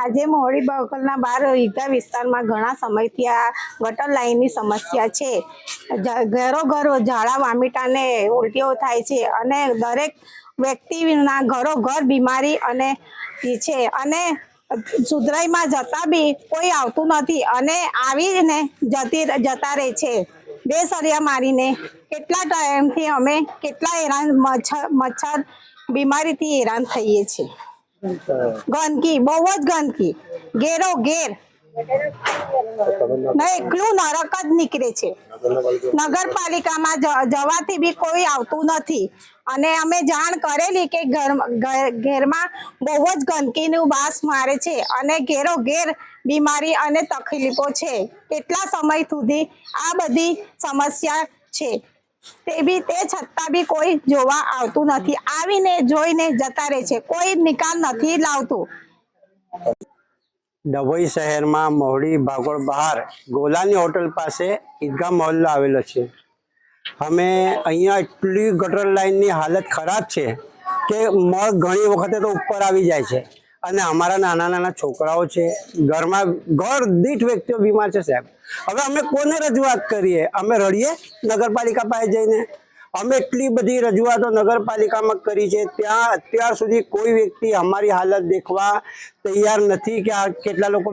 આજે મોડી બાવકલના બાર ઈદા વિસ્તારમાં ઘણા સમયથી આ ગટર લાઇનની સમસ્યા છે. ઘરો ઘરો ઝાડા વામીટાને ઉલટીઓ થાય છે અને દરેક વ્યક્તિના ઘરો ઘર બીમારી અને છે અને સુધરાઈમાં જતા બી કોઈ આવતું નથી અને આવીને જતી જતા રહે છે. બે સળિયા મારીને કેટલા ટાઈમથી અમે કેટલા હેરાન, મચ્છર મચ્છર બીમારીથી હેરાન થઈએ છીએ. ગંદકી, બહુ જ ગંદકી. ઘેરો ઘેર. ને એકલું નરક જ નીકળે છે. નગરપાલિકામાં જવાથી બી કોઈ આવતું નથી. અને અમે જાણ કરેલી કે ઘર, ઘર- ઘેરમાં બહુ જ ગંદકીનું વાસ મારે છે અને ઘેરો ઘેર બીમારી અને તકલીફો છે. કેટલા સમય સુધી આ બધી સમસ્યા છે? તે બી તે છતાં બી કોઈ જોવા આવતું નથી. આવીને જોઈને જતા રહે છે. કોઈ નિકાલ નથી લાવતું. ડભોઈ શહેરમાં મહુડી ભાગોળ બહાર ગોલાની હોટલ પાસે ઈદગાહ મહોલ્લો આવેલો છે. અમે અહીંયા એટલી ગટર લાઈનની હાલત ખરાબ છે કે મગ ઘણી વખતે તો ઉપર આવી જાય છે. અને અમારા નાના નાના છોકરાઓ છે, ઘરમાં ઘર દીઠ વ્યક્તિઓ બીમાર છે સાહેબ. હવે અમે કોને રજૂઆત કરીએ? અમે રડીએ નગરપાલિકા પાસે જઈને. અમે એટલી બધી રજૂઆતો નગરપાલિકામાં કરી છે, ત્યાં અત્યાર સુધી કોઈ વ્યક્તિ અમારી હાલત દેખવા તૈયાર નથી કે આ કેટલા લોકો